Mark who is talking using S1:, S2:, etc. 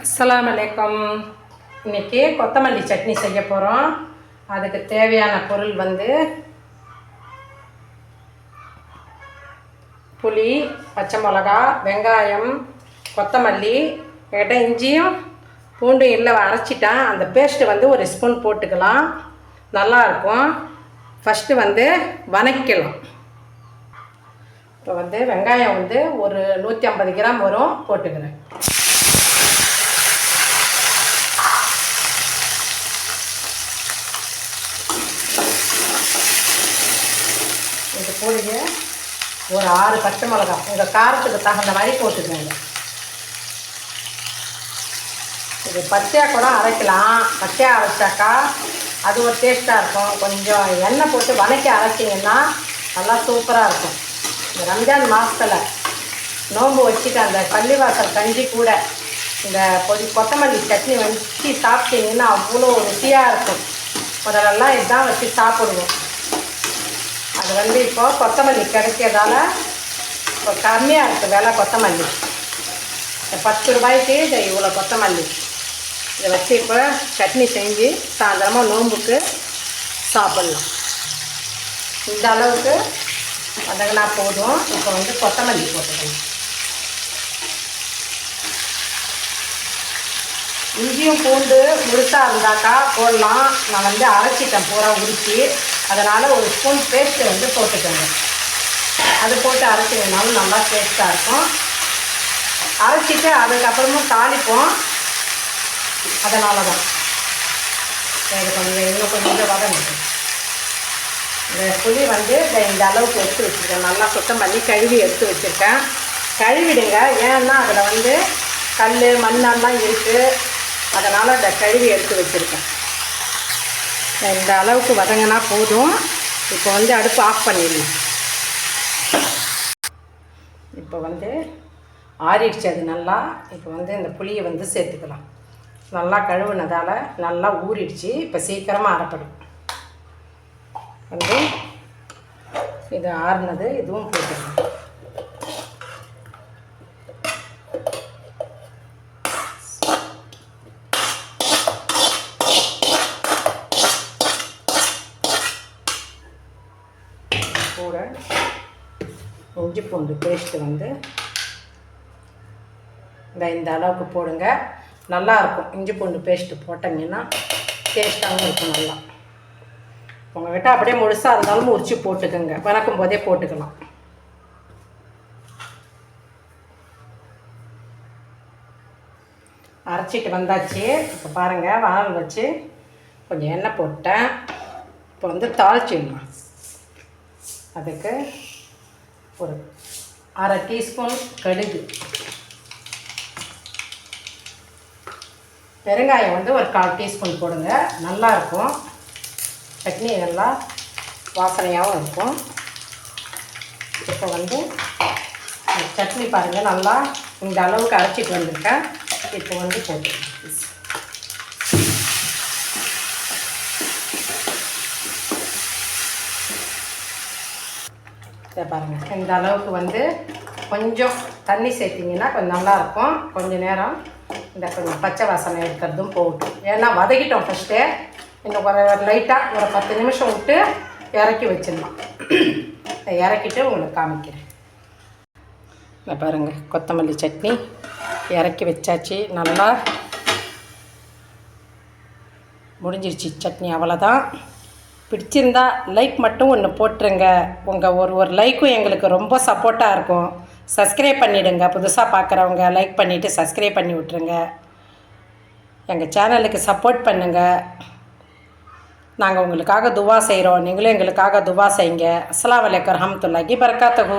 S1: அஸ்ஸலாமு அலைக்கும். இன்னைக்கு கொத்தமல்லி சட்னி செய்ய போகிறோம் அதுக்கு தேவையான பொருள் வந்து புளி பச்சை மிளகா வெங்காயம் கொத்தமல்லி என்கிட்ட இஞ்சியும் பூண்டும் இல்லை அரைச்சிட்டேன். அந்த பேஸ்ட்டு வந்து ஒரு ஸ்பூன் போட்டுக்கலாம். நல்லாயிருக்கும் ஃபஸ்ட்டு வந்து வதக்கலாம் இப்போ வந்து வெங்காயம் வந்து ஒரு நூற்றி ஐம்பது கிராம் வரும். போட்டுக்கிறேன் இது கூடிய ஒரு ஆறு பச்சை மிளகா உங்கள் காரத்துக்கு தகுந்த மாதிரி போட்டுக்கோங்க. இது பச்சையாக கூட அரைக்கலாம். பச்சையாக அரைச்சாக்கா அது ஒரு டேஸ்ட்டாக இருக்கும். கொஞ்சம் எண்ணெய் போட்டு வதக்கி அரைச்சிங்கன்னா நல்லா சூப்பராக இருக்கும். இந்த ரம்ஜான் மாதத்தில் நோம்பு வச்சுட்டு அந்த பள்ளிவாசல் கஞ்சி கூட இந்த பொடி கொத்தமல்லி சட்னி வச்சு சாப்பிட்டீங்கன்னா அவ்வளோ ருசியாக இருக்கும். முதலெல்லாம் இதுதான் வச்சு சாப்பிடுவோம். அது வந்து இப்போ கொத்தமல்லி கிடைக்கிறதால இப்போ கம்மியாக இருக்குது விலை கொத்தமல்லி. இந்த பத்து ரூபாய்க்கு இது இவ்வளோ கொத்தமல்லி. இதை வச்சு இப்போ சட்னி செஞ்சு சாயந்தரமாக நோம்புக்கு சாப்பிட்லாம். இந்த அளவுக்கு வந்தங்கன்னா போதும். இப்போ வந்து கொத்தமல்லி போட்டுக்கணும் இஞ்சியும் பூண்டு முழுசாக இருந்தாக்கா போடலாம். நான் வந்து அரைச்சிட்டேன் பூரா உரிச்சு. அதனால் ஒரு ஸ்பூன் பேஸ்ட்டு வந்து போட்டுக்கோங்க. அது போட்டு அரைச்சிங்கனாலும் நல்லா டேஸ்ட்டாக இருக்கும். அரைச்சிட்டு அதுக்கப்புறமும் தாளிப்போம். அதனால தான் இது கொஞ்சம் இன்னும் கொஞ்சம் வதங்க இந்த புளி வந்து இந்த அளவுக்கு எடுத்து வச்சுருக்கேன். நல்லா சுத்தம் பண்ணி கழுவி எடுத்து வச்சுருக்கேன். கழுவிடுங்க. ஏன்னா அதில் வந்து கல் மண்ணெல்லாம் இருக்குது அதனால் இந்த கழுவி எடுத்து வச்சுருக்கேன். இந்த அளவுக்கு வதங்கினா போதும். இப்போ வந்து அடுப்பு ஆஃப் பண்ணிடணும். இப்போ வந்து ஆறிடுச்சு அது நல்லா. இப்போ வந்து இந்த புளியை வந்து சேர்த்துக்கலாம். நல்லா கழுவுனதால் நல்லா ஊறிடுச்சு. இப்போ சீக்கிரமாக அரைப்படும். வந்து இது ஆறுனது இதுவும் போட்டுக்கலாம் கூட இஞ்சி பூண்டு பேஸ்ட்டு வந்து இந்த இந்த அளவுக்கு போடுங்க. நல்லா இருக்கும் இஞ்சி பூண்டு பேஸ்ட்டு போட்டிங்கன்னா டேஸ்ட்டாகவும் இருக்கும் நல்லா. உங்கள்கிட்ட அப்படியே முழுசாக இருந்தாலும் உரிச்சு போட்டுக்கோங்க. வணக்கும் போதே போட்டுக்கலாம். அரைச்சிட்டு வந்தாச்சு. இப்போ பாருங்கள் வானல் வச்சு கொஞ்சம் எண்ணெய் போட்டேன். இப்போ வந்து தாளிச்சிடலாம். அதுக்கு ஒரு அரை டீஸ்பூன் கடுகு. பெருங்காயம் வந்து ஒரு கால் டீஸ்பூன் போடுங்க. நல்லாயிருக்கும் சட்னி நல்லா வாசனையாகவும் இருக்கும். இப்போ வந்து சட்னி பாருங்கள் நல்லா இந்த அளவுக்கு அரைச்சிட்டு வந்திருக்கேன். இப்போ வந்து போட்டு பாருங்கள் இந்த அளவுக்கு வந்து கொஞ்சம் தண்ணி சேர்த்திங்கன்னா கொஞ்சம் நல்லாயிருக்கும். கொஞ்சம் நேரம் இந்த கொஞ்சம் பச்சை வாசனை இருக்கிறதும் போகட்டும். ஏன்னா வதக்கிட்டோம் ஃபஸ்ட்டு இன்னும் ஒரு லைட்டாக ஒரு பத்து நிமிஷம் விட்டு இறக்கி வச்சிடலாம். இறக்கிட்டு உங்களுக்கு காமிக்கிறேன். இந்த பாருங்கள் கொத்தமல்லி சட்னி இறக்கி வச்சாச்சு. நல்லா முடிஞ்சிருச்சு சட்னி அவ்வளோதான் பிடிச்சிருந்தா லைக் மட்டும் ஒன்று போட்டுருங்க. உங்கள் ஒரு ஒரு லைக்கும் எங்களுக்கு ரொம்ப சப்போர்ட்டாக இருக்கும். சப்ஸ்கிரைப் பண்ணிவிடுங்க புதுசாக பார்க்குறவங்க லைக் பண்ணிவிட்டு சப்ஸ்கிரைப் பண்ணி விட்ருங்க எங்கள் சேனலுக்கு சப்போர்ட் பண்ணுங்கள் நாங்கள் உங்களுக்காக துவா செய்கிறோம் நீங்களும் எங்களுக்காக துவா செய்யுங்க. அஸ்லாம் வலைக்கம் ரஹமத்துல்லாஹி பரக்காத்தகு